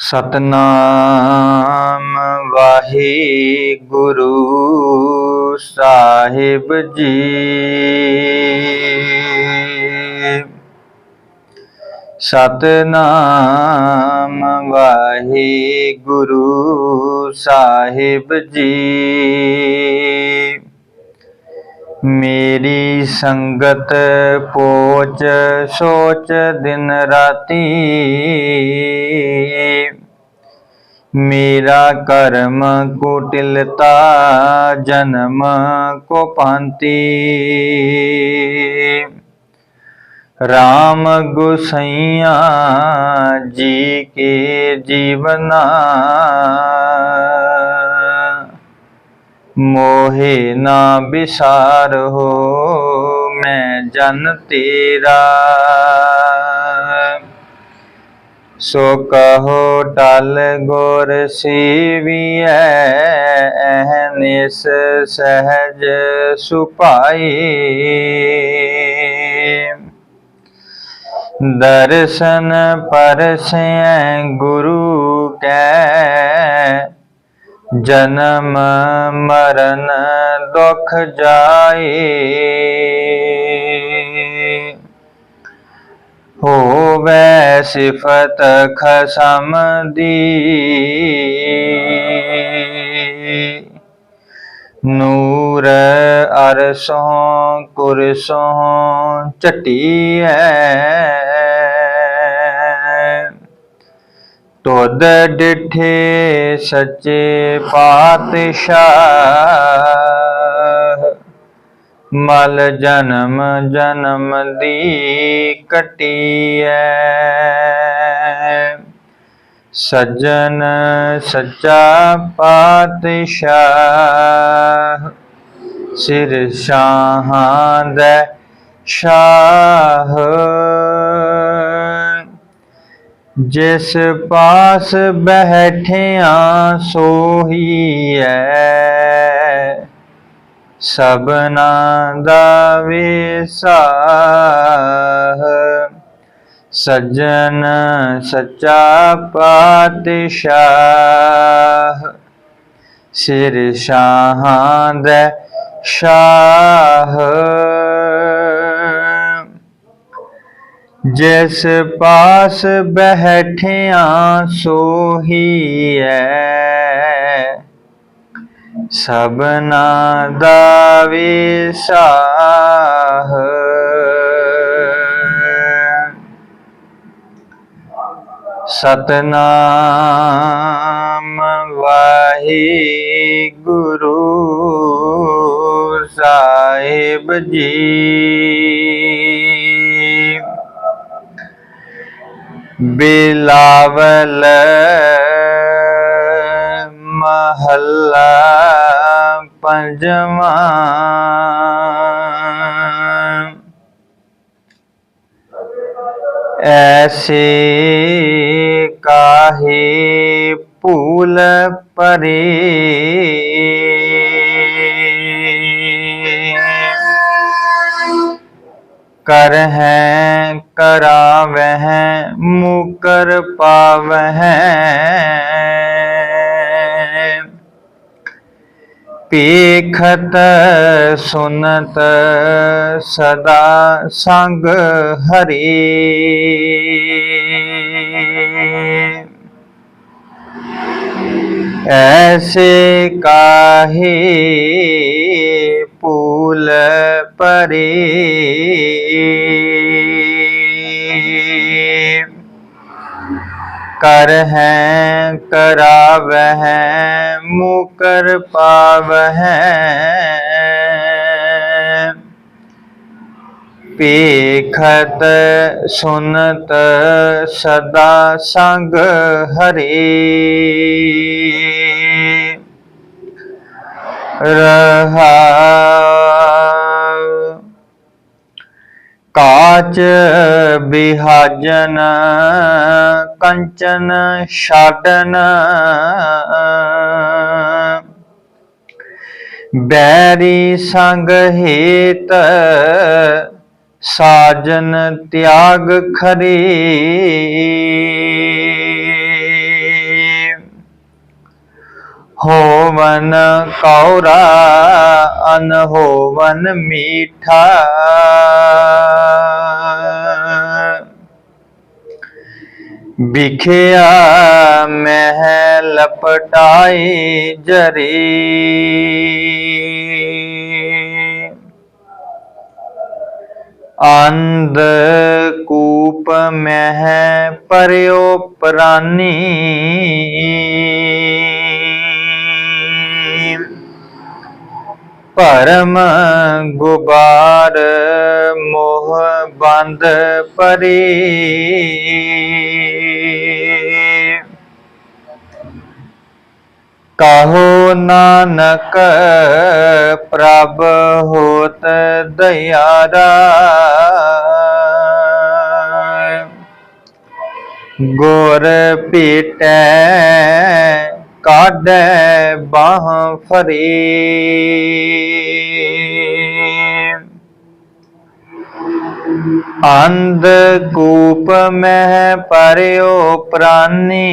ਸਤਨਾਮ ਵਾਹਿਗੁਰੂ ਸਾਹਿਬ ਜੀ। ਸਤਨਾਮ ਵਾਹਿਗੁਰੂ ਸਾਹਿਬ ਜੀ। ਮੇਰੀ ਸੰਗਤ ਪੋਚ ਸੋਚ ਦਿਨ ਰਾਤੀ ਮੇਰਾ ਕਰਮ ਕੁਟਿਲਤਾ, ਜਨਮ ਕੋ ਪਾਂਤੀ ਰਾਮ ਗੁਸਈਆ, ਜੀ ਕੇ ਜੀਵਨਾ। ਮੋਹਿ ਨਾ ਵਿਸਾਰ ਹੋ, ਮੈਂ ਜਨ ਤੇਰਾ। ਸੋ ਕਹੋ ਟਲ ਗੁਰ ਸੀਵੀਐ ਅਹਨਿਸ ਸਹਜ ਸੁਪਾਈ। ਦਰਸ਼ਨ ਪਰਸੈ ਗੁਰੂ ਕੈ, ਜਨਮ ਮਰਨ ਦੁਖ ਜਾਏ। ਹੋਵੇ ਸਿਫਤ ਖਸਮ ਦੀ। ਨੂਰ ਅਰਸੋਂ ਕੁਰਸੋਂ ਚਟੀਐ ਤੁਧ ਡਿਠੇ ਸੱਚੇ ਪਾਤਸ਼ਾਹ। ਮਲ ਜਨਮ ਜਨਮ ਦੀ ਕਟੀਐ। ਸੱਜਣ ਸੱਚਾ ਪਾਤਸ਼ਾਹ, ਸਿਰ ਸ਼ਾਹਾਂ ਦੇ ਸ਼ਾਹ। ਜਿਸ ਪਾਸ ਬੈਠਿਆ ਸੋਹੀਐ ਸਬਨਾ ਦਾ ਵਿਸਾਹ ਸੱਜਣ ਸੱਚਾ ਪਾਤਸ਼ਾਹ। ਸਿਰ ਸ਼ਾਹਾਂ ਦਾ ਸ਼ਾਹ। ਜਿਸ ਪਾਸ ਬੈਠਿਆ ਸੋਹੀਐ සබනාදා වේසාහ සතනාම වාහි ගුරු සාහිබ ජී බිලාවල ਮਹੱਲਾ ਪੰਜਵਾਂ। ਐਸੇ ਕਾਹੇ ਭੂਲ ਪਰੇ ਕਰ ਹੈ ਕਰਾਵਹਿ ਮੁਕਰ ਪਾਵਹਿ। ਪੇਖਤ ਸੁਨਤ ਸਦਾ ਸੰਗ ਹਰੀ। ਐਸੇ ਕਾਹੇ ਪੂਲ ਪਰੇ। ਕਰ ਹੈ ਕਰਾਵਹਿ ਮੁਕਰ ਪਾਵਹਿ। ਪੇਖਤ ਸੁਨਤ ਸਦਾ ਸੰਗ ਹਰੇ। ਰਹਾ ਕਾਚ ਬਿਹਾਜਨ ਕੰਚਨ ਛਾਡਨ। ਬੈਰੀ ਸੰਗ ਹੇਤ ਸਾਜਨ ਤਿਆਗ ਖਰੀ। ਹੋਵਨ ਕੌਰਾ ਅਨ ਹੋਵਨ ਮੀਠਾ। ਵਿਖਿਆ ਮਹਿ ਲਪਟਾਈ ਜਰੀ। ਅੰਧ ਕੂਪ ਮਹਿ ਪਰਿਓ ਪ੍ਰਾਨੀ। ਭਰਮ ਗੁਬਾਰ ਮੋਹ ਬੰਦ ਪਰੀ ਕਹੋ ਨਾਨਕ ਪ੍ਰਭ ਹੋਤ ਦਇਆਰਾ ਗੁਰ ਪੀਟੈ ਕਾਢੈ ਬਾਹ ਫਰੀ। ਅੰਧ ਕੂਪ ਮਹਿ ਪਰਿਓ ਪ੍ਰਾਨੀ।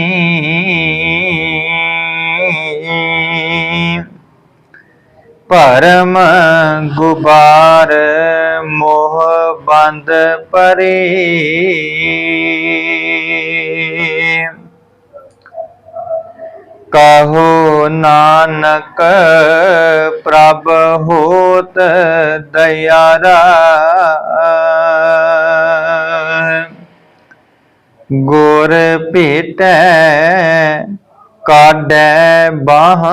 ਪਰਮ ਗੁਬਾਰ ਮੋਹ ਬੰਦ ਪਰੇ। ਕਹੋ ਨਾਨਕ ਪ੍ਰਭ ਹੋਤ ਦਇਆਰਾ ਗੁਰ ਭੇਟੈ ਕਾਢੈ ਬਾਹ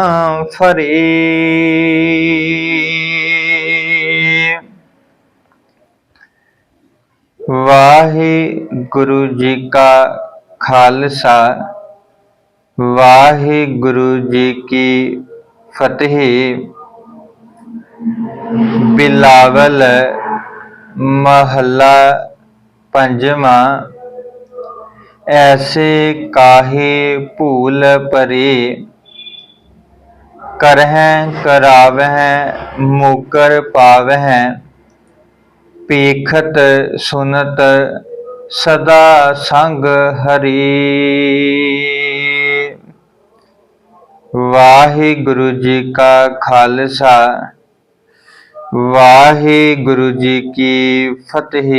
ਫਰੀ। ਵਾਹਿਗੁਰੂ ਜੀ ਕਾ ਖਾਲਸਾ ਵਾਹਿਗੁਰੂ ਜੀ ਕੀ ਫਤਿਹ। ਬਿਲਾਵਲ ਮਹੱਲਾ ਪੰਜਵਾਂ ਐਸੇ ਕਾਹੇ ਭੂਲ ਪਰੇ? ਕਰਹਿ ਕਰਾਵਹਿ, ਮੋਕਰ ਪਾਵਹਿ। ਪੇਖਤ ਸੁਨਤ ਸਦਾ ਸੰਗ ਹਰੀ। ਵਾਹਿਗੁਰੂ ਜੀ ਕਾ ਖਾਲਸਾ, ਵਾਹਿਗੁਰੂ ਜੀ ਕੀ ਫਤਿਹ।